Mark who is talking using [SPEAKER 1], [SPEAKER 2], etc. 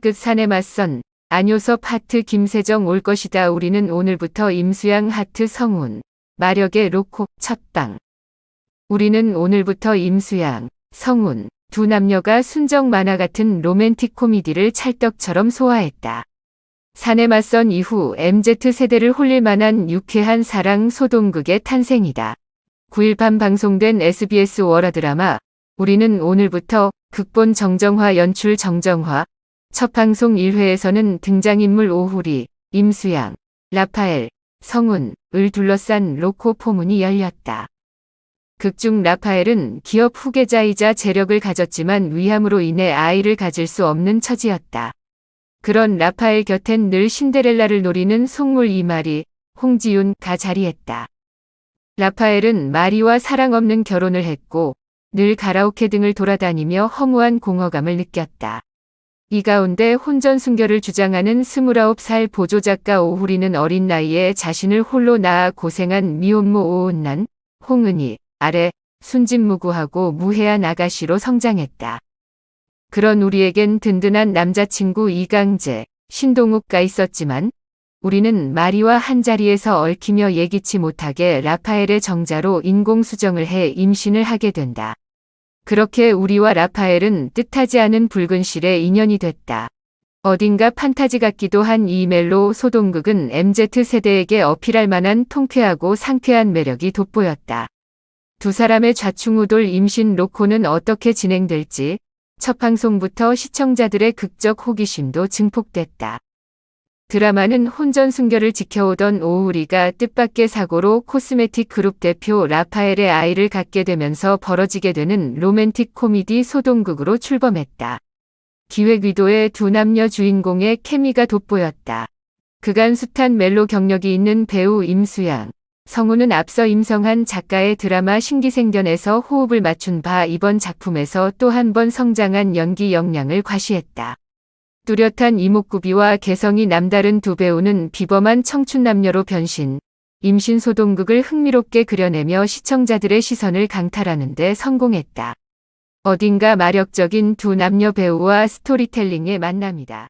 [SPEAKER 1] 끝산에 맞선 안효섭 하트 김세정 올 것이다. 우리는 오늘부터 임수양 하트 성운 마력의 로코 첫방. 우리는 오늘부터 임수양, 성운 두 남녀가 순정 만화 같은 로맨틱 코미디를 찰떡처럼 소화했다. 산에 맞선 이후 MZ세대를 홀릴 만한 유쾌한 사랑 소동극의 탄생이다. 9일 밤 방송된 SBS 월화 드라마 우리는 오늘부터 극본 정정화 연출 정정화 첫 방송 1회에서는 등장인물 오후리, 임수양, 라파엘, 성운을 둘러싼 로코 포문이 열렸다. 극중 라파엘은 기업 후계자이자 재력을 가졌지만 위암으로 인해 아이를 가질 수 없는 처지였다. 그런 라파엘 곁엔 늘 신데렐라를 노리는 속물 이마리, 홍지윤가 자리했다. 라파엘은 마리와 사랑 없는 결혼을 했고 늘 가라오케 등을 돌아다니며 허무한 공허감을 느꼈다. 이 가운데 혼전 순결을 주장하는 29살 보조작가 오후리는 어린 나이에 자신을 홀로 낳아 고생한 미혼모 오은난, 홍은희, 아래 순진무구하고 무해한 아가씨로 성장했다. 그런 우리에겐 든든한 남자친구 이강재, 신동욱가 있었지만 우리는 마리와 한자리에서 얽히며 예기치 못하게 라파엘의 정자로 인공수정을 해 임신을 하게 된다. 그렇게 우리와 라파엘은 뜻하지 않은 붉은 실의 인연이 됐다. 어딘가 판타지 같기도 한 이 멜로 소동극은 MZ세대에게 어필할 만한 통쾌하고 상쾌한 매력이 돋보였다. 두 사람의 좌충우돌 임신 로코는 어떻게 진행될지 첫 방송부터 시청자들의 극적 호기심도 증폭됐다. 드라마는 혼전 순결을 지켜오던 오우리가 뜻밖의 사고로 코스메틱 그룹 대표 라파엘의 아이를 갖게 되면서 벌어지게 되는 로맨틱 코미디 소동극으로 출범했다. 기획 의도의 두 남녀 주인공의 케미가 돋보였다. 그간 숱한 멜로 경력이 있는 배우 임수양, 성우는 앞서 임성한 작가의 드라마 신기생전에서 호흡을 맞춘 바 이번 작품에서 또 한 번 성장한 연기 역량을 과시했다. 뚜렷한 이목구비와 개성이 남다른 두 배우는 비범한 청춘 남녀로 변신, 임신 소동극을 흥미롭게 그려내며 시청자들의 시선을 강탈하는 데 성공했다. 어딘가 마력적인 두 남녀 배우와 스토리텔링의 만남이다.